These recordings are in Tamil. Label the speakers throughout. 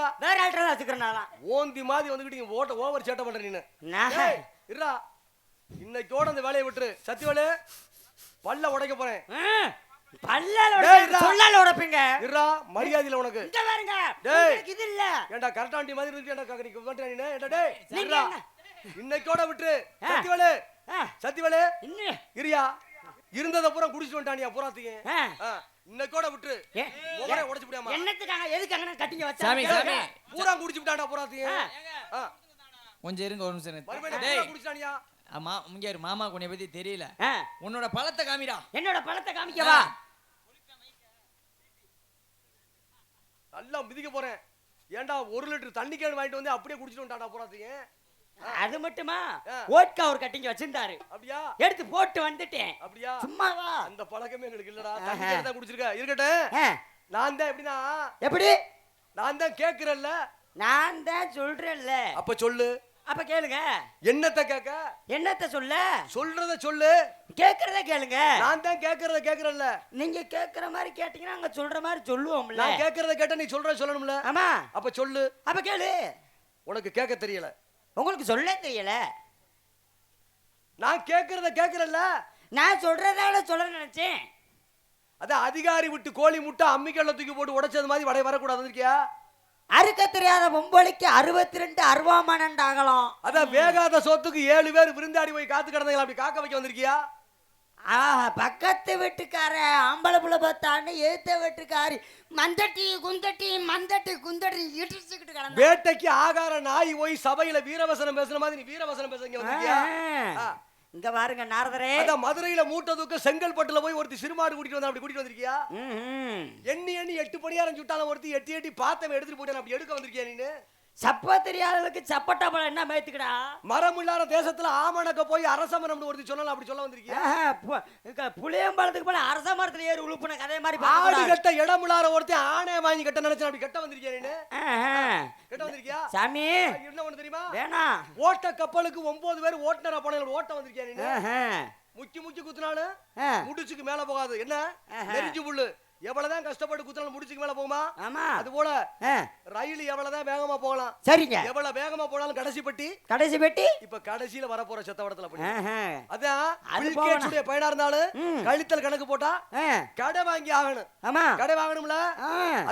Speaker 1: இருடா
Speaker 2: வேற ஆள்கிட்ட வச்சுக்கிறனாலாம்
Speaker 1: ஓந்தி மாதிரி வந்துக்கிட்டு ஓட்ட ஓவர் சேட்டை பண்ற நீனு.
Speaker 2: நான்?
Speaker 1: இருடா. இன்னைக்கோட அந்த வேலையை விட்டுரு. சத்தியவேலு பல்ல உடைக்க போறேன்.
Speaker 2: சொல்லால உடைப்பீங்க.
Speaker 1: இருடா மரியாதையில உனக்கு.
Speaker 2: இந்த பாருங்க.
Speaker 1: டேய்.
Speaker 2: உங்களுக்கு இது இல்ல.
Speaker 1: ஏன்டா கரெக்டாண்டி மாதிரி வந்துட்டா நீனு? டேய்
Speaker 2: நீங்க என்ன?
Speaker 1: இன்னைக்கோட விட்டுரு. சத்தியவேலு. சத்தியவேலு. இரியா இருந்தத பூரா குடிச்சிட்டு வந்துட்டானியா பூராத்தையும். இன்னைக்கோட விட்டுரு.
Speaker 2: ஏ,
Speaker 1: முகரை உடைச்சு விடாமா.
Speaker 2: என்னத்துக்காக எதுக்காக கட்டிங்க
Speaker 3: சாமி,
Speaker 2: வச்சா
Speaker 3: சாமி.
Speaker 1: பூரா குடிச்சு விட்டான்டா பூராத்தையும்
Speaker 3: கொஞ்சம் இருங்க ஒரு நிமிஷம் டேய்.
Speaker 1: பூரா குடிச்சிட்டானியா?
Speaker 3: அம்மா இங்க இரு, மாமா உன்னை பத்தி தெரியல. உன்னோட பழத்தை காமிடா.
Speaker 2: என்னோட பழத்தை காமிக்கவா?
Speaker 1: நல்லா மிதிக்க போறேன். ஏன்டா ஒரு லிட்டர் தண்ணி கேன் வாங்கிட்டு வந்து அப்படியே குடிச்சிட்டு வந்துட்டான்டா பூராத்தையும்
Speaker 2: அது மட்டுமா. ஓட்கா ஒரு கட்டிங்க வச்சிருந்தாரு.
Speaker 1: அப்படியா?
Speaker 2: எடுத்து போட்டு வந்துட்டேன்.
Speaker 1: அப்படியா?
Speaker 2: சும்மாவா?
Speaker 1: அந்த பழக்கமே எங்களுக்கு இல்லடா. தான் குடிச்சிருக்க. இருக்கட்டும். நான் தான் எப்படின்னா
Speaker 2: எப்படி?
Speaker 1: நான் தான் கேக்குறேன்ல.
Speaker 2: நான் தான் சொல்றேன்ல.
Speaker 1: அப்ப சொல்லு.
Speaker 2: அப்ப கேளுங்க.
Speaker 1: என்னத்த கேக்க
Speaker 2: என்னத்த சொல்ல?
Speaker 1: சொல்றத சொல்லு.
Speaker 2: கேக்குறத கேளுங்க.
Speaker 1: நான் தான் கேக்குறத கேக்குறேன்ல.
Speaker 2: நீங்க கேக்குற மாதிரி கேட்டீங்கன்னா அங்க சொல்ற மாதிரி சொல்லுவோம்ல.
Speaker 1: நான் கேக்குறத கேட்டா நீ சொல்ற சொல்லணும்ல.
Speaker 2: ஆமா.
Speaker 1: அப்ப சொல்லு.
Speaker 2: அப்ப கேளு.
Speaker 1: உனக்கு கேட்க தெரியல.
Speaker 2: உங்களுக்கு சொல்ல தெரியல.
Speaker 1: நான் கேக்குறத கேக்குறேன்ல
Speaker 2: நான் சொல்றதால சொல்ல நினைச்சேன்.
Speaker 1: அதான் அதிகாரி விட்டு கோழி முட்டை அம்மிக்கல்ல தூக்கி போட்டு உடைச்சது மாதிரி வடைய வரக்கூடாது இருக்கியா
Speaker 2: அறுக்க தெரியாத பொம்பளைக்கு அறுபத்தி ரெண்டு அருவாமனண்டு ஆகலாம்
Speaker 1: அதான் வேகாத சோத்துக்கு ஏழு பேர் விருந்தாடி போய் காத்து கிடந்தீங்களா அப்படி காக்க வைக்க வந்திருக்கியா?
Speaker 2: பக்கத்து வீட்டுக்கார ஆம்பளை புள்ள பார்த்தான்னு ஏத்த வீட்டுக்காரி மந்தட்டி குந்தட்டி மந்தட்டி குந்தட்டி இடிச்சுக்கிட்டு கிடந்தா.
Speaker 1: வேட்டைக்கு ஆகார நாய் போய் சபையில வீரவசனம் பேசுன மாதிரி நீ வீரவசனம் பேச இங்க
Speaker 2: பாருங்க நாரதரே.
Speaker 1: அதான் மதுரையில மூட்டை தூக்க செங்கல்பட்டுல போய் ஒருத்தி சிறுமாடு கூட்டிட்டு வந்தா அப்படி கூட்டிட்டு வந்திருக்கியா. எண்ணி எண்ணி எட்டு படியாரம் சுட்டாலும் ஒருத்தி எட்டி எட்டி பார்த்தவன் எடுத்துட்டு போயிட்டான். அப்படி எடுக்க வந்திருக்கியா நீனு?
Speaker 2: சப்ப தெரியாதவளுக்கு சப்பட்டா பழம் என்ன மேய்த்துக்கடா?
Speaker 1: மரம் இல்லாத தேசத்துல ஆமணக்க போய் அரசமரம் ஒருத்தி சொன்னாலும் அப்படி சொல்ல
Speaker 2: இங்க புளியம்பழத்துக்கு போல அரச மரத்துல ஏறி உழுப்புன கதை மாதிரி
Speaker 1: ஆடு. கட்ட இடம் இல்லாத ஒருத்தி ஆணைய வாங்கி கட்ட நினைச்சேன் அப்படி கட்ட
Speaker 2: ஆஹா.
Speaker 1: கட்ட வந்திருக்கியா?
Speaker 2: சாமி.
Speaker 1: என்ன ஒண்ணு தெரியுமா?
Speaker 2: வேணாம்
Speaker 1: ஓட்ட கப்பலுக்கு ஒன்பது பேர் ஓட்டுநரா போன ஓட்ட
Speaker 2: ஆஹா.
Speaker 1: முக்கி முக்கி குத்துனாலும். முடிச்சுக்கு மேல போகாது. என்ன. நெறிஞ்சு புல்லு. எவ்வளவுதான் கஷ்டப்பட்டு குத்துனாலும் முடிச்சுக்கு மேல போகுமா?
Speaker 2: ஆமா.
Speaker 1: அது போல. ரயில் எவ்வளவுதான் வேகமா போகலாம்?
Speaker 2: சரிங்க.
Speaker 1: எவ்வளவு வேகமா போனாலும் கடைசி பட்டி?
Speaker 2: கடைசி பெட்டி?
Speaker 1: இப்ப கடைசியில வரப்போற செத்தவடத்துல படி
Speaker 2: ஆஹா.
Speaker 1: அதான் பையனா இருந்தாலும். கழித்தல் கணக்கு போட்டா. கடை வாங்கி ஆகணும்.
Speaker 2: ஆமா.
Speaker 1: கடை வாங்கணும்ல.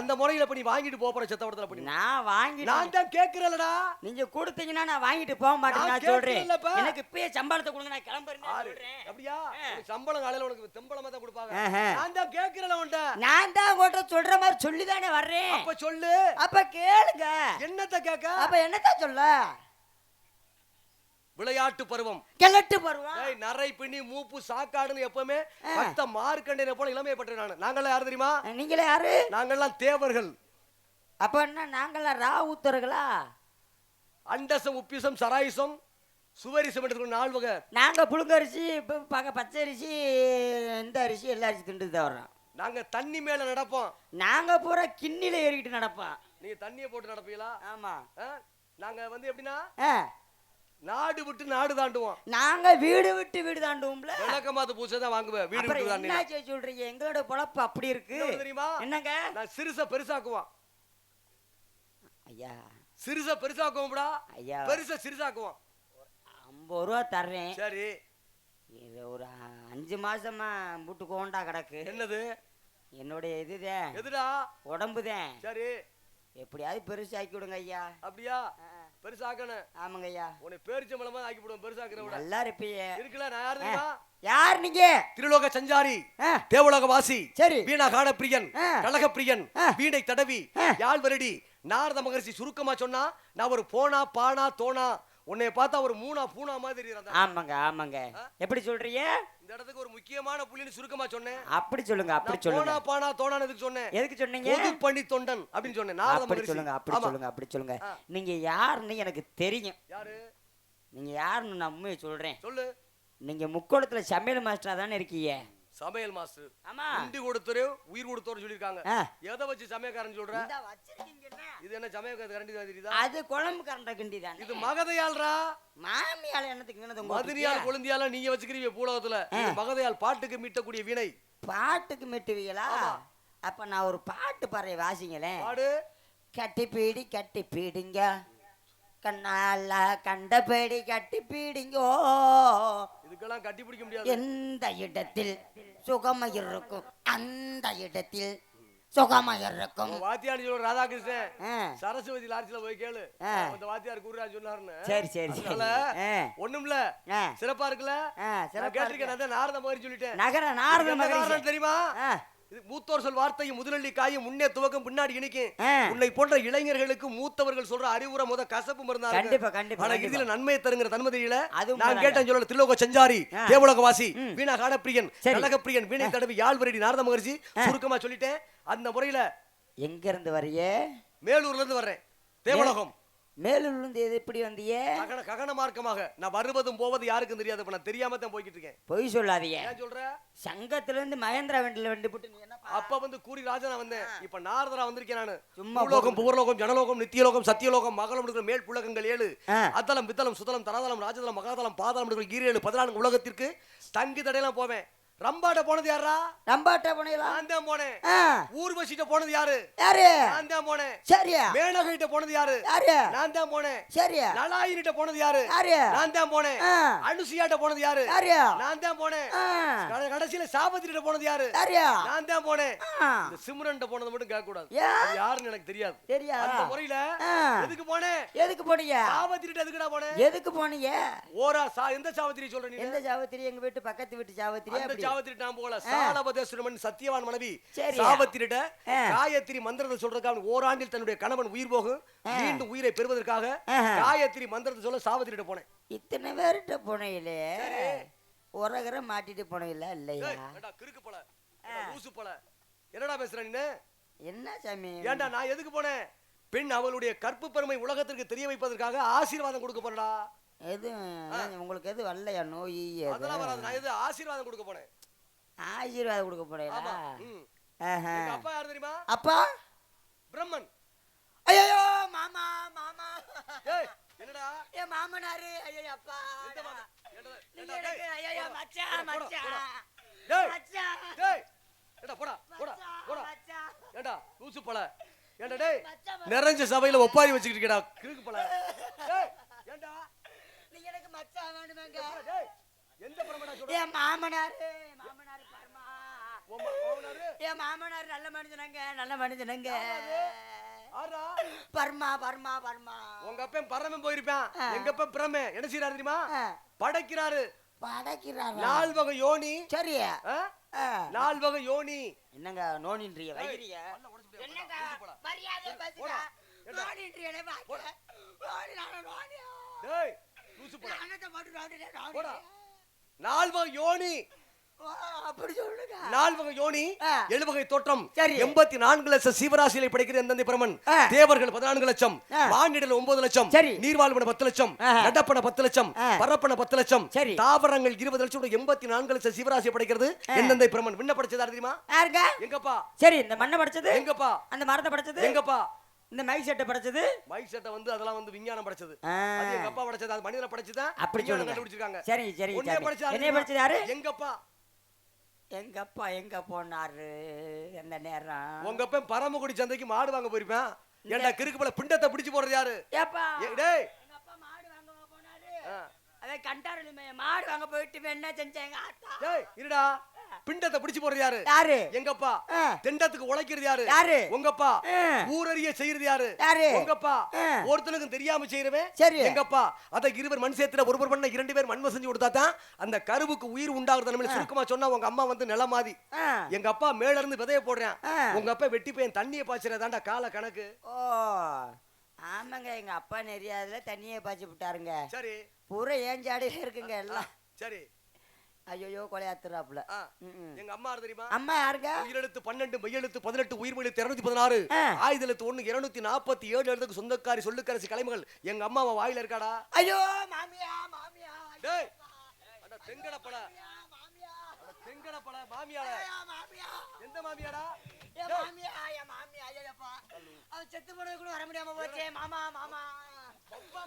Speaker 1: அந்த முறையில இப்ப நீ வாங்கிட்டு போற செத்தவடத்துல படி
Speaker 2: நான் வாங்கிட்டு
Speaker 1: நான் தான் கேக்குறேன்லடா
Speaker 2: நீங்க கொடுத்தீங்கன்னா நான் வாங்கிட்டு போக மாட்டேன்
Speaker 1: நான்
Speaker 2: சொல்றேன். எனக்கு இப்பயே சம்பளத்தை கொடுங்க நான் கிளம்புறேன்
Speaker 1: அப்படியா? சம்பளம் காலையில உனக்கு தெம்பளமா தான் கொடுப்பாங்க. நான் தான் உன்ட்ட
Speaker 2: நான் தான் உங்கள்கிட்ட சொல்ற மாதிரி சொல்லிதானே வர்றேன்.
Speaker 1: அப்ப சொல்லு.
Speaker 2: அப்ப கேளுங்க.
Speaker 1: என்னத்த கேட்க?
Speaker 2: அப்ப என்னத்தான் சொல்ல?
Speaker 1: விளையாட்டு பருவம்.
Speaker 2: கிழட்டு பருவம்.
Speaker 1: ஏய் நரை பின்னி மூப்பு சாக்காடுன்னு எப்பவுமே பக்த மார்க்கண்டேன போல இளமையப்பட்டேன் நான். நாங்கெல்லாம் யாரு தெரியுமா?
Speaker 2: நீங்களே யாரு?
Speaker 1: நாங்கெல்லாம் தேவர்கள்.
Speaker 2: அப்ப என்ன நாங்களாம் ரா ஊத்துறங்களா
Speaker 1: அண்டசம் உப்பிசம் சராயுசம் சுவரிசம் என்று நாலு வகை
Speaker 2: நாங்க புழுங்கரிசி பச்சை அரிசி இந்த அரிசி எல்லா அரிசி திண்டு தான் வர்றோம்.
Speaker 1: நாங்க தண்ணி மேல நடப்போம்.
Speaker 2: நாங்க பூரா கிண்ணில ஏறிக்கிட்டு நடப்போம்.
Speaker 1: நீங்க தண்ணியை போட்டு நடப்பீங்களா?
Speaker 2: ஆமா?
Speaker 1: நாங்க வந்து எப்படின்னா நாடு விட்டு நாடு தாண்டுவோம்.
Speaker 2: நாங்க வீடு விட்டு வீடு தாண்டுவோம்ல.
Speaker 1: விளக்கமாத்து பூசை தான் வாங்குவேன். வீடு விட்டு தாண்டி
Speaker 2: சொல்றீங்க? எங்களோட பொழப்பு அப்படி இருக்கு.
Speaker 1: தெரியுமா?
Speaker 2: என்னங்க?
Speaker 1: நான் சிறுச பெருசாக்குவான்
Speaker 2: ஐயா.
Speaker 1: சிறுச பெருசாக்குவோம்டா.
Speaker 2: ஐயா.
Speaker 1: பெருச சிறுசாக்குவோம்.
Speaker 2: ஐம்பது ரூபா தர்றேன்.
Speaker 1: சரி.
Speaker 2: இது ஒரு அஞ்சு மாசமா மூட்டு கோண்டா கிடக்கு.
Speaker 1: என்னது?
Speaker 2: என்னுடைய இதுதான்
Speaker 1: எதுடா?
Speaker 2: உடம்புதான்
Speaker 1: சரி.
Speaker 2: எப்படியாவது பெருசாக்கி விடுங்க ஐயா.
Speaker 1: அப்படியா? பெருசாக்கணும்.
Speaker 2: ஆமாங்க ஐயா.
Speaker 1: உன்னை பேரிச்சம்பளமா ஆக்கி போடுவோம் பெருசாக்குற விட.
Speaker 2: நல்லா இருப்பீங்க
Speaker 1: இருக்குல்ல நான் யாரு
Speaker 2: யார் நீங்க?
Speaker 1: திருலோக சஞ்சாரி தேவலோக வாசி
Speaker 2: சரி.
Speaker 1: வீணா காண பிரியன். கழக பிரியன். வீணை தடவி. யாழ் வருடி நாரத மகர்ஷி சுருக்கமா சொன்னா நான் ஒரு போனா பானா தோனா உன்னை பார்த்தா ஒரு மூணா பூனா மாதிரி
Speaker 2: ஆமாங்க ஆமாங்க. எப்படி சொல்றீங்க?
Speaker 1: இந்த இடத்துக்கு ஒரு முக்கியமான புள்ளின்னு சுருக்கமா சொன்னேன்.
Speaker 2: அப்படி சொல்லுங்க அப்படி சொல்லுங்க.
Speaker 1: போனா எதுக்கு சொன்னேன்.
Speaker 2: எதுக்கு சொன்னீங்க?
Speaker 1: பொது தொண்டன் அப்படின்னு சொன்னேன்.
Speaker 2: அப்படி சொல்லுங்க அப்படி. சொல்லுங்க அப்படி சொல்லுங்க. நீங்க யாருன்னு எனக்கு தெரியும்.
Speaker 1: யாரு?
Speaker 2: நீங்க யாருன்னு நான் உண்மையை சொல்றேன்.
Speaker 1: சொல்லு.
Speaker 2: நீங்க முக்கோணத்துல சமையல் மாஸ்டரா தானே இருக்கீங்க?
Speaker 1: சமையல் மாஸ்டர்.
Speaker 2: ஆமா.
Speaker 1: உண்டி கொடுத்தரு உயிர் கொடுத்தோரு சொல்லிருக்காங்க. எதை வச்சு சமயக்காரன் சொல்ற. இது என்ன சமயக்காரன் கரண்டி தெரியுதா?
Speaker 2: அது குழம்பு கரண்ட கிண்டி தானே.
Speaker 1: இது மகதையாள்ரா?
Speaker 2: மாமியால என்னத்துக்கு
Speaker 1: மதுரையால்? கொழுந்தியால நீங்க வச்சுக்கிறீங்க பூலகத்துல. மகதையால் பாட்டுக்கு மீட்டக்கூடிய வினை.
Speaker 2: பாட்டுக்கு மெட்டுவீங்களா. அப்ப நான் ஒரு பாட்டு பாடுறேன் வாசிங்களேன்.
Speaker 1: பாடு.
Speaker 2: கட்டி பீடி கட்டி பீடிங்க. கண்ணால கண்டபடி கட்டி பீடிங்கோ.
Speaker 1: இதுக்கெல்லாம் கட்டி பிடிக்க முடியாது.
Speaker 2: எந்த இடத்தில் சுகமா இருக்கும் அந்த இடத்தில் சுகமா இருக்கும்.
Speaker 1: வாத்தியார் சொல்ற ராதாகிருஷ்ணன் சரஸ்வதி லாட்சில போய் கேளு. அந்த வாத்தியார் குருராஜ் சொன்னாருன்னு.
Speaker 2: சரி சரி
Speaker 1: அதனால
Speaker 2: ஆ,
Speaker 1: ஒண்ணுமில்ல
Speaker 2: ஆ,
Speaker 1: சிறப்பா இருக்குல்ல? கேட்டிருக்கேன் நாரத மாதிரி சொல்லிட்டேன்.
Speaker 2: நகர நாரத
Speaker 1: தெரியுமா? மூத்தோர் சொல் வார்த்தையும் முதலள்ளி காயும் முன்னே துவக்கம் பின்னாடி இணைக்கும்
Speaker 2: ஆ.
Speaker 1: உன்னை போன்ற இளைஞர்களுக்கு மூத்தவர்கள் சொல்ற அறிவுரை முத கசப்பு மருந்தா.
Speaker 2: கண்டிப்பா கண்டிப்பா
Speaker 1: ஆனா. இதுல நன்மையை தருங்கிற தன்மை தெரியல
Speaker 2: அது
Speaker 1: நான். கேட்டேன் சொல்லல திலோக சஞ்சாரி
Speaker 2: ஆ.
Speaker 1: தேவலோகவாசி
Speaker 2: ம்.
Speaker 1: வீணா காடப்பிரியன். கனகப்பிரியன் வீணை தடவி யாழ்வரடி நாரத மகர்ஷி சுருக்கமா சொல்லிட்டேன் அந்த முறையில
Speaker 2: எங்க இருந்து வரையே
Speaker 1: மேலூர்ல இருந்து வர்றேன் தேவலோகம்
Speaker 2: மேலூர்ல இருந்து எது எப்படி வந்தியே?
Speaker 1: ககன ககன மார்க்கமாக. நான் வருவதும் போவது யாருக்கும் தெரியாது இப்ப நான் தெரியாம தான் போய்கிட்டு இருக்கேன்.
Speaker 2: பொய் சொல்லாதீங்க.
Speaker 1: ஏன் சொல்ற?
Speaker 2: சங்கத்துல இருந்து மகேந்திரா வண்டில வண்டி போட்டு நீ என்ன
Speaker 1: அப்ப வந்து கூறி ராஜனா வந்தேன். இப்ப நாரதரா வந்திருக்கேன் நானு.
Speaker 2: சும்மா
Speaker 1: பூலோகம் புவர்லோகம் ஜனலோகம் நித்தியலோகம் சத்தியலோகம் மகளம் இருக்கிற மேல் புலகங்கள் ஏழு. அத்தலம் பித்தலம் சுதலம் தராதலம் ராஜதலம் மகாதலம் பாதாளம் இருக்கிற ஈரேழு பதினான்கு உலகத்திற்கு தங்கி தடையெல்லாம் போவேன். ரம்பாட்ட போனது யாரா
Speaker 2: நம்பாட்ட போனீங்களா?
Speaker 1: நான் தான் போனேன். ஊர்வசிட்ட போனது யாரு?
Speaker 2: யாரு?
Speaker 1: நான் தான் போனேன்.
Speaker 2: சரியா.
Speaker 1: மேனகிட்ட போனது யாரு?
Speaker 2: யாரு?
Speaker 1: நான் தான் போனேன்.
Speaker 2: சரியா.
Speaker 1: நலாயினிட்ட போனது யாரு?
Speaker 2: யாரு?
Speaker 1: நான் தான் போனேன். அனுசியாட்ட போனது யாரு?
Speaker 2: யாரு?
Speaker 1: நான் தான் போனேன். கடைசியில சாபத்திரிட்ட போனது யாரு?
Speaker 2: யாரு?
Speaker 1: நான் தான் போனேன். இந்த சிம்ரன்ட்ட போனது மட்டும் கேட்க கூடாது யாருன்னு எனக்கு தெரியாது.
Speaker 2: தெரியா?
Speaker 1: அந்த முறையில. எதுக்கு போனேன்?
Speaker 2: எதுக்கு போனீங்க?
Speaker 1: சாவத்திரிட்ட எதுக்குடா போனேன்?
Speaker 2: எதுக்கு போனீங்க?
Speaker 1: ஓரா சா எந்த சாவத்திரி சொல்ற நீ
Speaker 2: எந்த சாவத்திரி எங்க வீட்டு பக்கத்து வீட்டு சாவத்திரி
Speaker 1: அந்த
Speaker 2: அப்படி
Speaker 1: சாவத்திரி நான் போகல சாலபதேஸ்வரமன் சத்தியவான் மனைவி.
Speaker 2: ஆ.
Speaker 1: காயத்ரி மந்திரத்தை சொல்றதுக்காக ஓராண்டில் தன்னுடைய கணவன் உயிர் போகும். மீண்டும் உயிரை பெறுவதற்காக. காயத்ரி மந்திரத்தை சொல்ல சாவத்திரிட்ட போனேன்.
Speaker 2: இத்தனை பேர்கிட்ட போனீங்களே உரகர மாட்டிட்டு போனீங்களா இல்லையா?
Speaker 1: ஏண்டா கிறுக்கு போல. ஊசு போல. என்னடா பேசுற நீ
Speaker 2: என்ன சாமி?
Speaker 1: ஏன்டா நான் எதுக்கு போனேன்? பெண் அவளுடைய கற்பு பெருமை உலகத்திற்கு தெரிய வைப்பதற்காக ஆசீர்வாதம் கொடுக்க போறடா.
Speaker 2: எது உங்களுக்கு எது வரலையா நோய்?
Speaker 1: அதெல்லாம் வராது. நான் எது ஆசீர்வாதம் கொடுக்க போனேன்?
Speaker 2: ஆசீர்வாதம் கொடுக்க போறீங்களா
Speaker 1: அப்பா யார் தெரியுமா?
Speaker 2: அப்பா?
Speaker 1: பிரம்மன்.
Speaker 2: ஐயோ மாமா மாமா.
Speaker 1: என்னடா?
Speaker 2: ஏ மாமனாரு. ஐயோ அப்பா. ஐயோ
Speaker 1: போடா,
Speaker 2: மச்சான்
Speaker 1: போடா,
Speaker 2: மச்சான்
Speaker 1: போடா. டேய்,
Speaker 2: மச்சான்
Speaker 1: டேய், ஏண்டா, போடா, போடா, போடா.
Speaker 2: மச்சான்
Speaker 1: ஏண்டா, லூசு. ஏண்டா, டேய், நிறைஞ்ச சபையில ஒப்பாரி வச்சுக்கிட்டு இருக்கடா கிறுக்கு டேய், ஏண்டா,
Speaker 2: நீ எனக்கு மச்சான் வேணுமேங்க.
Speaker 1: டேய், எந்த பிரம்மடா சொல்ற?
Speaker 2: ஏ மாமனாரு.
Speaker 1: மா- மாமனாரு?
Speaker 2: நல்ல மனுஷனங்க நல்ல மனுஷனங்க? Burma Burma Burma.
Speaker 1: உங்க அப்பன் பரமன் போயிருப்பான். எங்க அப்பன் பிரமே? என்ன செய்யறாரு தெரியுமா? படைக்கிறாரு.
Speaker 2: படைக்கிறாரா?
Speaker 1: நால் வகை யோனி.
Speaker 2: சரி.
Speaker 1: ஆ?
Speaker 2: ஆ.
Speaker 1: நால் வகை யோனி.
Speaker 2: என்னங்க நோனின்றீங்க? வைக்கிறீங்க? என்னங்க? மரியாதை
Speaker 1: ஏண்டா?
Speaker 2: நோனின்றீங்களே வாங்க. நோனி நானு
Speaker 1: டேய் லூசு.
Speaker 2: நோனி
Speaker 1: நால் வகை யோனி.
Speaker 2: அப்படி சொல்லுங்க.
Speaker 1: நால் வகை யோனி
Speaker 2: ஆ.
Speaker 1: ஏழு வகை தோற்றம்.
Speaker 2: சரி.
Speaker 1: எண்பத்தி நான்கு லட்சம் சீவராசிகளை படைக்கிற எந்தெந்த பிரமன். தேவர்கள் பதினான்கு லட்சம். ஒன்பது லட்சம். நீர்வாழ்வன பத்து லட்சம். நடப்பன பத்து லட்சம். பரப்பன பத்து லட்சம். தாவரங்கள் இருபது லட்சம். எண்பத்தி நான்கு லட்சம் சீவராசியை படைக்கிறது. எந்தெந்த பிரமன். விண்ண படைச்சதா தெரியுமா?
Speaker 2: யாருங்க?
Speaker 1: எங்கப்பா?
Speaker 2: சரி இந்த மண்ணை படைச்சது?
Speaker 1: எங்கப்பா?
Speaker 2: அந்த மரத்தை படைச்சது?
Speaker 1: எங்கப்பா?
Speaker 2: இந்த மைக் செட்டை படைச்சது?
Speaker 1: மைக் செட்டை வந்து அதெல்லாம் வந்து விஞ்ஞானம் படைச்சது.
Speaker 2: ஆ.
Speaker 1: அது எங்க அப்பா படைச்சது. அது மனிதனை படைச்சதா
Speaker 2: அப்படி சொல்லுங்க.
Speaker 1: கண்டுபிடிச்சிருக்காங்க.
Speaker 2: சரி சரி என்னைய படைச்சது யாரு?
Speaker 1: எங்கப்பா?
Speaker 2: எங்க அப்பா எங்க போனாரு எந்த நேரம்?
Speaker 1: உங்க அப்பன் பரமக்குடி சந்தைக்கு மாடு வாங்க போயிருப்பேன். ஏன்டா கிறுக்கு போல பிண்டத்தை பிடிச்சு போடுறது யாரு?
Speaker 2: ஏப்பா?
Speaker 1: டேய்.
Speaker 2: எங்க அப்பா மாடு வாங்க போனாரு. அவன் கண்டாருமே மாடு வாங்க போயிட்டு என்ன செஞ்சாங்க
Speaker 1: டேய் இருடா. பிண்டத்தை பிடிச்சு போடுறது யாரு?
Speaker 2: யாரு?
Speaker 1: எங்கப்பா. தெண்டத்துக்கு உழைக்கிறது யாரு?
Speaker 2: யாரு?
Speaker 1: உங்கப்பா. ஊரறிய செய்யறது யாரு?
Speaker 2: யாரு?
Speaker 1: உங்கப்பா. ஒருத்தனுக்கும் தெரியாம செய்யறவன்
Speaker 2: சரி.
Speaker 1: எங்கப்பா? அத இருவர் மண் சேர்த்துல ஒருவர் பண்ண இரண்டு பேர் மண்மை செஞ்சு கொடுத்தா தான் அந்த கருவுக்கு உயிர் உண்டாகுறது சுருக்கமா சொன்னா உங்க அம்மா வந்து நிலமாதி. எங்க அப்பா மேல இருந்து விதைய போடுறேன். உங்க அப்பா வெட்டி பையன் தண்ணியை பாய்ச்சறதாண்டா கால கணக்கு.
Speaker 2: ஓ. ஆமாங்க எங்க அப்பா நெறியாதுல தண்ணியை பாய்ச்சி விட்டாருங்க.
Speaker 1: சரி.
Speaker 2: பூரா ஏஞ்சாடியில இருக்குங்க எல்லாம்?
Speaker 1: சரி.
Speaker 2: ஐயோ கொலையாத்துறாப்புல.
Speaker 1: எங்க அம்மா யாரு தெரியுமா?
Speaker 2: அம்மா யாருங்க?
Speaker 1: உயிரெழுத்து பன்னெண்டு மெய்யெழுத்து பதினெட்டு உயிர் எழுத்து இருநூத்தி பதினாறு. ஆயுத எழுத்து ஒண்ணு இருநூத்தி நாற்பத்தி ஏழு எழுத்துக்கு சொந்தக்காரி சொல்லுக்கரசி கலைமகள். எங்க அம்மாவை வாயில இருக்காடா?
Speaker 2: ஐயோ மாமியா மாமியா
Speaker 1: டேய் அட தெங்கடப்பட. தெங்கடப்பட மாமியால
Speaker 2: ஐயா, மாமியா.
Speaker 1: எந்த மாமியாடா?
Speaker 2: மாமியா மாமியா ஐயப்பா செத்து போனது கூட வர முடியாம போச்சே மாமா மாமா. மாமா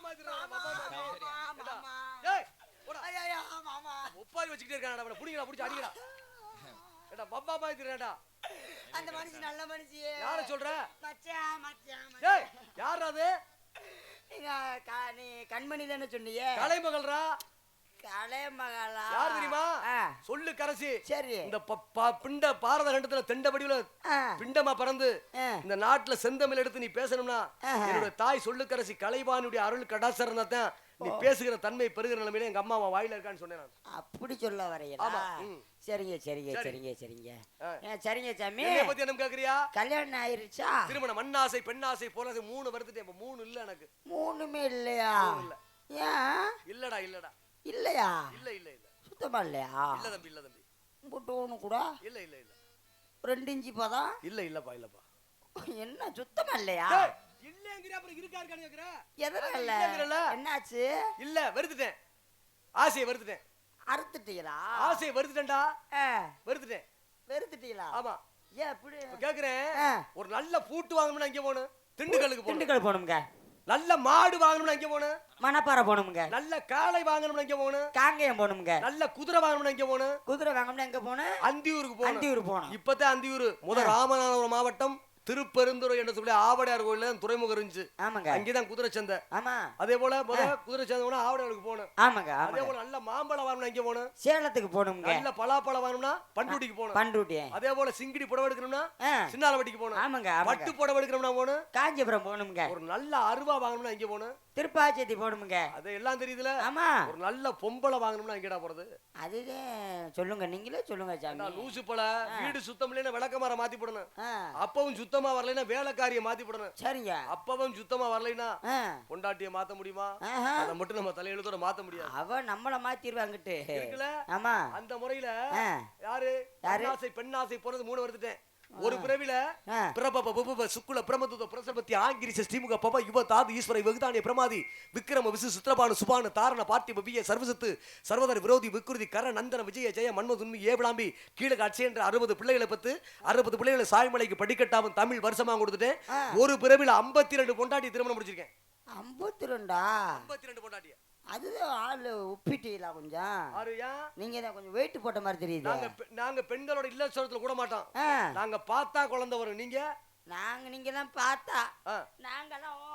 Speaker 1: ஒப்பாரி வச்சுக்கிட்டே இருக்கானடா அவனை புடிங்கடா புடிச்சு அடிக்கடா ஏடா பப்பா
Speaker 2: அந்த மனுஷன் நல்ல மனுஷி
Speaker 1: யார சொல்ற?
Speaker 2: மச்சான் மச்சான்
Speaker 1: ஏய் யார் அது?
Speaker 2: நீ கண்மணி தானே சொன்னீங்க.
Speaker 1: கலைமகள்ரா?
Speaker 2: கலை மகளா
Speaker 1: யார் தெரியுமா? சொல்லு கரசி.
Speaker 2: சரி.
Speaker 1: இந்த பிண்ட பாரத கண்டத்துல தெண்ட வடிவுல
Speaker 2: ஆ,
Speaker 1: பிண்டமா பறந்து. இந்த நாட்டுல செந்தமிழ் எடுத்து நீ பேசணும்னா. என்னோட தாய் சொல்லுக்கரசி கலைவானுடைய அருள் கடாசரம் தான் நீ பேசுகிற தன்மை பெறுகிற நிலைமையில எங்க அம்மா அவன் வாயில இருக்கான்னு சொன்னேன்
Speaker 2: அப்படி சொல்ல
Speaker 1: ம்.
Speaker 2: சரிங்க சரிங்க
Speaker 1: சரி.
Speaker 2: சரிங்க சரிங்க. சரிங்க சாமி.
Speaker 1: பத்தி என்ன கேக்குறியா?
Speaker 2: கல்யாணம் ஆயிருச்சா?
Speaker 1: திருமணம் மண்ணாசை பெண்ணாசை போனது மூணு வருதுட்டேன் இப்ப மூணு இல்ல எனக்கு.
Speaker 2: மூணுமே இல்லையா. ஏன்?
Speaker 1: இல்லடா இல்லடா.
Speaker 2: இல்லையா?
Speaker 1: இல்ல இல்ல இல்ல.
Speaker 2: சுத்தமா இல்லையா?
Speaker 1: இல்ல தம்பி இல்ல தம்பி.
Speaker 2: ஒன்று கூட?
Speaker 1: இல்ல இல்ல இல்ல.
Speaker 2: ரெண்டு இஞ்சி பதம்
Speaker 1: இல்ல இல்லப்பா இல்லப்பா.
Speaker 2: என்ன சுத்தமா இல்லையா?
Speaker 1: இல்லங்கிற அப்புறம் இருக்கா இருக்கான்னு கேக்குற?
Speaker 2: எதனால? என்னாச்சு?
Speaker 1: இல்ல வெறுத்துட்டேன். ஆசையை வெறுத்துட்டேன்.
Speaker 2: அறுத்துட்டீங்களா?
Speaker 1: ஆசையை வெறுத்துட்டேன்டா.
Speaker 2: ஆ,
Speaker 1: வெறுத்துட்டேன்.
Speaker 2: வெறுத்துட்டீங்களா?
Speaker 1: ஆமா.
Speaker 2: ஏன் அப்படி?
Speaker 1: இப்ப கேக்குறேன். ஒரு நல்ல பூட்டு வாங்கணும்னா எங்க போகணும்? திண்டுக்கல்லுக்கு போகணும்.
Speaker 2: திண்டுக்கல் போகணுங்க
Speaker 1: நல்ல மாடு வாங்கணும்னா எங்க போகணும்?
Speaker 2: மணப்பாறை போகணுங்க
Speaker 1: நல்ல காளை வாங்கணும்னா எங்க போகணும்?
Speaker 2: காங்கேயம் போகணுங்க
Speaker 1: நல்ல குதிரை வாங்கணும்னா எங்க போகணும்?
Speaker 2: குதிரை வாங்கணும்னா எங்க போகணும்?
Speaker 1: அந்தியூருக்கு போகணும்.
Speaker 2: அந்தியூர் போகணும்.
Speaker 1: இப்பதான் அந்தியூர். முத ராமநாதபுரம் மாவட்டம். திருப்பெருந்துறை என்று சொல்லி ஆவடையார் கோயில்ல தான் துறைமுகம் இருந்துச்சு.
Speaker 2: ஆமாங்க.
Speaker 1: அங்கேதான் குதிரை சந்தை
Speaker 2: ஆமா.
Speaker 1: அதே போல முத குதிரை சந்தை போனா ஆவடையாருக்கு போகணும்
Speaker 2: ஆமாங்க
Speaker 1: அதே போல நல்ல மாம்பழம் வாங்கணும் எங்க போகணும்
Speaker 2: சேலத்துக்கு போகணுங்க.
Speaker 1: நல்ல பலாப்பழம் வாங்கணும்னா பண்ருட்டிக்கு போகணும்
Speaker 2: பண்ருட்டி.
Speaker 1: அதே போல சிங்கிடி புடவை எடுக்கணும்னா சின்னாலவட்டிக்கு போகணும்
Speaker 2: ஆமாங்க ஆமாங்க.
Speaker 1: பட்டு புடவை எடுக்கணும்னா போகணும்
Speaker 2: காஞ்சிபுரம் போகணுங்க.
Speaker 1: ஒரு நல்ல அருவா வாங்கணும்னா எங்க போகணும்
Speaker 2: திருப்பாச்சேத்தி போகணுங்க
Speaker 1: அது எல்லாம் தெரியுதுல?
Speaker 2: ஆமா.
Speaker 1: ஒரு நல்ல பொம்பளை வாங்கணும்னா எங்கடா போறது?
Speaker 2: அதுதான் சொல்லுங்க நீங்களே சொல்லுங்க சாமி.
Speaker 1: லூசு போல? வீடு சுத்தம் இல்லைன்னா விளக்கமாற மாத்தி போடணும். அப்பவும் சுத்தமா வரலைன்னா வேலைக்காரியை மாத்தி போடணும்.
Speaker 2: சரிங்க.
Speaker 1: அப்பவும் சுத்தமா வரலைன்னா பொண்டாட்டிய மாத்த முடியுமா. அதை மட்டும் நம்ம தலையெழுத்தோட மாத்த முடியாது.
Speaker 2: அவ நம்மள மாத்திருவாங்கிட்டு
Speaker 1: இருக்குல்ல?
Speaker 2: ஆமா.
Speaker 1: அந்த முறையில யாரு?
Speaker 2: யாரு?
Speaker 1: பெண்ணாசை பெண்ணாசை போறது மூணு வருதுட்டேன் ஒரு பிறவில. பிரபப புபுப சுக்குல பிரமதுத பிரசபத்தி ஆங்கிரிச ஸ்ரீமுக பப யுவ தாது ஈஸ்வர விகுதானிய பிரமாதி விக்ரம விசு சுத்ரபானு சுபானு தாரண பார்த்தி பபிய சர்வசத்து சர்வதர விரோதி விக்குருதி கர நந்தன விஜய ஜெய மன்மதுன்மி ஏவிளாம்பி கீழ காட்சி என்ற அறுபது பிள்ளைகளை பத்து அறுபது பிள்ளைகளை சாய்மலைக்கு படிக்கட்டாவும் தமிழ் வருஷமா கொடுத்துட்டேன்
Speaker 2: ஆ.
Speaker 1: ஒரு பிறவில ஐம்பத்தி ரெண்டு பொண்டாட்டி திருமணம் முடிச்சிருக்கேன்
Speaker 2: ஐம்பத்தி ரெண்டா
Speaker 1: ஐம்பத்தி ரெண்டு பொண்டாட்டிய
Speaker 2: அதுதான் ஆளு ஒப்பிட்டீங்களா கொஞ்சம்?
Speaker 1: ஏன்
Speaker 2: நீங்க தான் கொஞ்சம் வெயிட் போட்ட மாதிரி தெரியுது.
Speaker 1: நாங்க பெ- நாங்க பெண்களோட இல்லறத்துல கூட மாட்டோம்.
Speaker 2: ஆ,
Speaker 1: நாங்க பார்த்தா குழந்தை வரும். நீங்க?
Speaker 2: நாங்க நீங்க தான் பார்த்தா
Speaker 1: ஆ.
Speaker 2: நாங்கெல்லாம் ஓ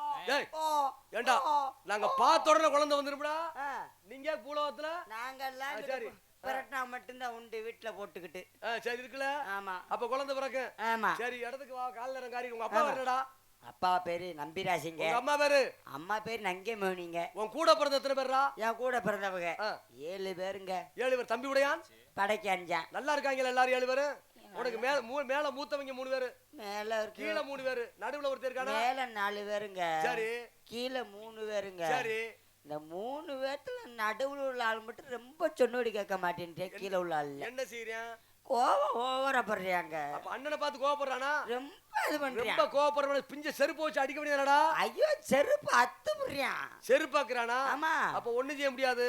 Speaker 2: ஓ
Speaker 1: ஏண்டா?
Speaker 2: ஓ,
Speaker 1: நாங்க பார்த்த உடனே குழந்தை வந்துருப்படா
Speaker 2: ஆ,
Speaker 1: நீங்க பூலோகத்துல?
Speaker 2: நாங்கெல்லாம்
Speaker 1: ஆ, சரி.
Speaker 2: பிரட்டினா மட்டும்தான் உண்டு வீட்டுல போட்டுக்கிட்டு.
Speaker 1: ஆ, சரி இருக்குல்ல?
Speaker 2: ஆமா.
Speaker 1: அப்ப குழந்தை பிறக்கு
Speaker 2: ஆமா.
Speaker 1: சரி இடத்துக்கு வா கால் நேரம் காரி உங்க அப்பா. வரடா
Speaker 2: அப்பா பேரு நம்பிராசிங்க.
Speaker 1: அம்மா பேரு?
Speaker 2: அம்மா பேரு நங்கே மோனிங்க
Speaker 1: உன் கூட பிறந்த எத்தனை பேர்ரா?
Speaker 2: என் கூட பிறந்தவங்க ஏழு பேருங்க.
Speaker 1: ஏழு பேர். தம்பி உடையான்?
Speaker 2: படைக்கு அஞ்சான்
Speaker 1: நல்லா இருக்காங்களா எல்லாரும் ஏழு பேரு? உனக்கு மேல மூ- மேல மூத்தவங்க மூணு பேரு.
Speaker 2: மேல
Speaker 1: கீழே மூணு பேரு. நடுவுல ஒருத்தர் இருக்கானா?
Speaker 2: மேல நாலு பேருங்க.
Speaker 1: சரி.
Speaker 2: கீழே மூணு பேருங்க.
Speaker 1: சரி.
Speaker 2: இந்த மூணு பேர்த்துல நடுவுல உள்ள ஆள் மட்டும் ரொம்ப சொன்னோடி கேட்க மாட்டேன்ட்டே கீழே உள்ள ஆள்
Speaker 1: என்ன செய்யறேன்
Speaker 2: கோவம் ஓவரா படுறாங்க
Speaker 1: அப்ப அண்ணனை பார்த்து கோவப்படுறானா?
Speaker 2: ரொம்ப இது
Speaker 1: ரொம்ப
Speaker 2: பண்றான்
Speaker 1: கோவப்படுறவன பிஞ்ச செருப்பு வச்சு அடிக்க முடியாதடா
Speaker 2: ஐயோ செருப்பு அத்து புடுறான்
Speaker 1: செருப்பாக்குறானா
Speaker 2: ஆமா.
Speaker 1: அப்ப ஒண்ணு செய்ய முடியாது.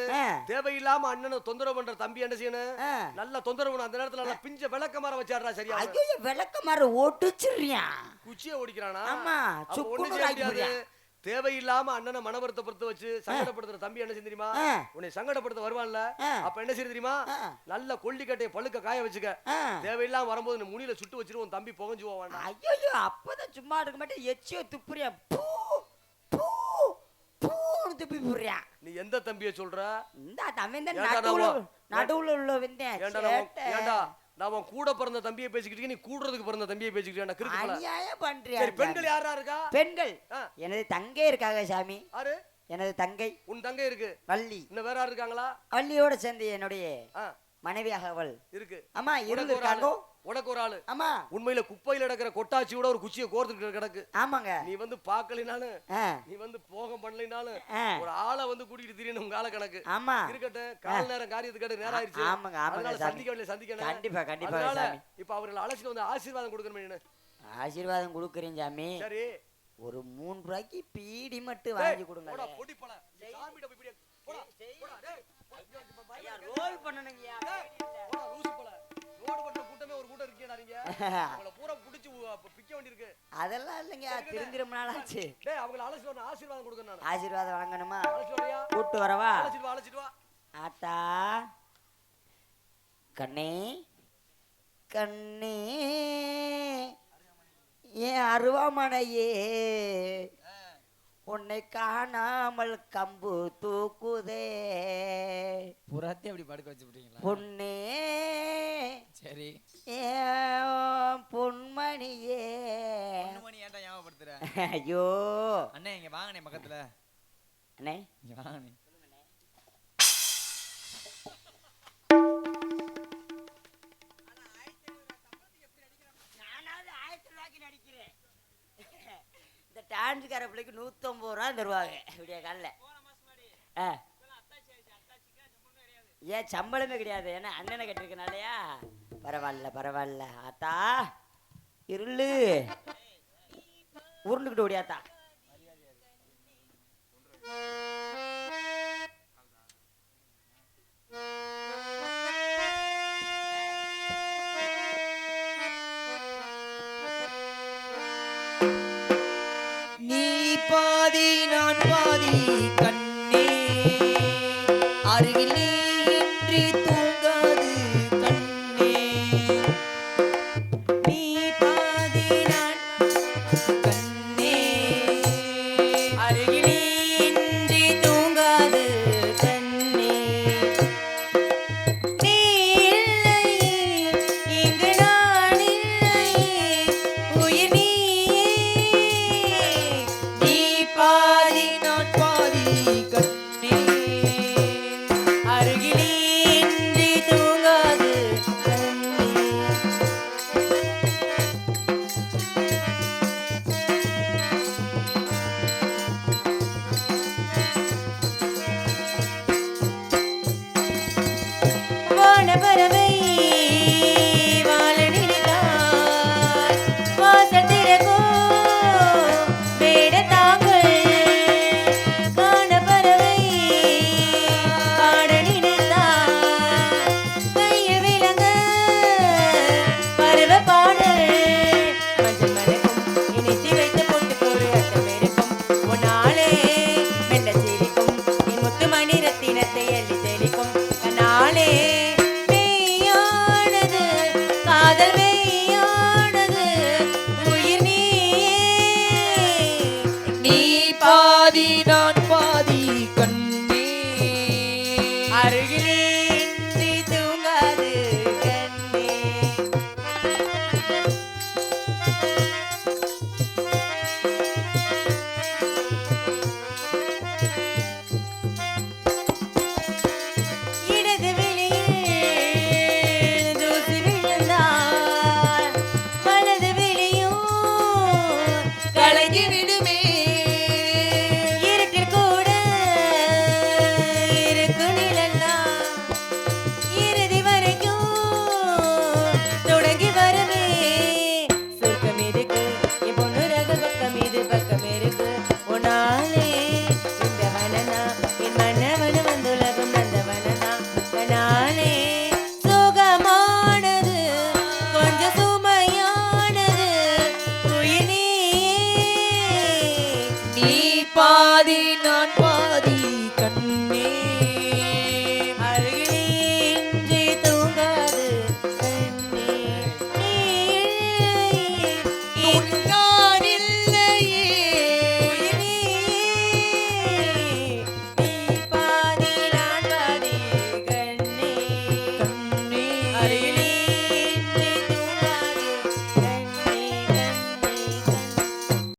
Speaker 1: தேவையில்லாம அண்ணனை தொந்தரவு பண்ற தம்பி என்ன செய்யணும். நல்ல தொந்தரவு. அந்த நேரத்துல நல்லா பிஞ்ச விளக்க மரம் வச்சாடுறா சரியா?
Speaker 2: ஐயோ விளக்க மாதிரி ஒட்டுச்சிடுறான்
Speaker 1: குச்சியை ஓடிக்கிறானா?
Speaker 2: ஆமா
Speaker 1: ஒண்ணு செய்ய முடியாது. தேவையில்லாம அண்ணனை மனவருத்தப்படுத்த வச்சு சங்கடப்படுத்துற தம்பி என்ன செய்ய தெரியுமா. உன்னை சங்கடப்படுத்த வருவான்ல. அப்ப என்ன செய்ய தெரியுமா. நல்ல கொல்லிக்கட்டையை பழுக்க காய வச்சுக்க. தேவையில்லாம வரும்போது நீ சுட்டு வச்சிரு உன் தம்பி புகஞ்சு போவான்டா.
Speaker 2: ஐயோ அப்பதான் சும்மா இருக்க மாட்டேன். எச்சியோ துப்புறியான் பூ பூ பூன்னு துப்பி
Speaker 1: நீ எந்த தம்பியை சொல்ற?
Speaker 2: இந்த நடுவுல நடுவுல உள்ள வந்தேன்.
Speaker 1: நான் உன்- நான் கூட பிறந்த தம்பியை பேசிக்கிட்டு நீ கூடுறதுக்கு பிறந்த தம்பியை பேசிக்கிட்டு கிறுக்கு போல.
Speaker 2: அநியாயம்
Speaker 1: சரி
Speaker 2: பண்றியா
Speaker 1: பெண்கள் யாரா இருக்கா?
Speaker 2: பெண்கள். எனது தங்கை இருக்காங்க சாமி.
Speaker 1: யாரு?
Speaker 2: எனது தங்கை.
Speaker 1: உன் தங்கை இருக்கு.
Speaker 2: வள்ளி.
Speaker 1: இன்னும் வேற யாரு இருக்காங்களா?
Speaker 2: வள்ளியோட சேர்ந்து என்னுடைய மனைவியாக அவள்.
Speaker 1: இருக்கு.
Speaker 2: ஆமா
Speaker 1: உனக்கு உனக்கு ஒரு ஆளு.
Speaker 2: ஆமா.
Speaker 1: உண்மையில குப்பையில கிடக்கிற கொட்டாச்சியோட ஒரு குச்சியை கோர்த்துட்டு கிடக்கு.
Speaker 2: ஆமாங்க.
Speaker 1: நீ வந்து பார்க்கலினாலும்
Speaker 2: ஆ,
Speaker 1: நீ வந்து போகம் பண்ணலினாலும் ஒரு ஆளை வந்து கூட்டிட்டு திரியணும் உங்க ஆள கணக்கு
Speaker 2: ஆமா.
Speaker 1: இருக்கட்டும் கால் நேரம் காரியத்துக்கு கேட்டு நேரம் ஆயிருச்சு
Speaker 2: ஆமாங்க
Speaker 1: அதனால சந்திக்க வேண்டிய சந்திக்கணும்
Speaker 2: கண்டிப்பா கண்டிப்பா
Speaker 1: அதனால இப்ப அவர்களை அழைச்சிட்டு வந்து ஆசீர்வாதம் கொடுக்கணும்
Speaker 2: ஆசீர்வாதம் கொடுக்குறேன் சாமி.
Speaker 1: சரி.
Speaker 2: ஒரு மூணு ரூபாய்க்கு பீடி மட்டும் வாங்கி கொடுங்க.
Speaker 1: போடா, போய்.
Speaker 2: ரோல் பண்ணணுங்கய்யா.
Speaker 1: கூட்டம் இருக்கீங்க அவங்கள புடிச்சு
Speaker 2: அதெல்லாம் இல்லைங்க திரும்பி ஆச்சு.
Speaker 1: டேய் அவங்கள ஆசீர்வாதம் கொடுக்கணும்
Speaker 2: ஆசீர்வாதம் வழங்கணுமா? கூட்டு வரவா?
Speaker 1: அழைச்சிட்டு அழைச்சிட்டு
Speaker 2: கண்ணே ஏன் அருவாமனையே உன்னை காணாமல் கம்பு தூக்குதே.
Speaker 3: புறத்தை அப்படி படுக்க வச்சுட்டீங்களா
Speaker 2: பொண்ணே
Speaker 3: சரி.
Speaker 2: பொன்மணியே.
Speaker 3: பொன்மணி ஏன்டா ஞாபகப்படுத்துற?
Speaker 2: ஐயோ.
Speaker 3: அண்ணே இங்க வாங்கண்ணே பக்கத்துல.
Speaker 2: அண்ணே.
Speaker 3: இங்க வாங்கண்ணே
Speaker 2: டான்ஸுக்கார பிள்ளைக்கு நூற்றம்பது ரூபா தருவாங்க. விடிய காலில். ஆ. ஏன் சம்பளமே கிடையாது. ஏன்னா அண்ணனை கட்டிருக்கனாலயா? பரவாயில்ல பரவாயில்ல. ஆத்தா இருளு. உருண்டுக்கிட்டு ஓடியாத்தா
Speaker 3: நான் பாதி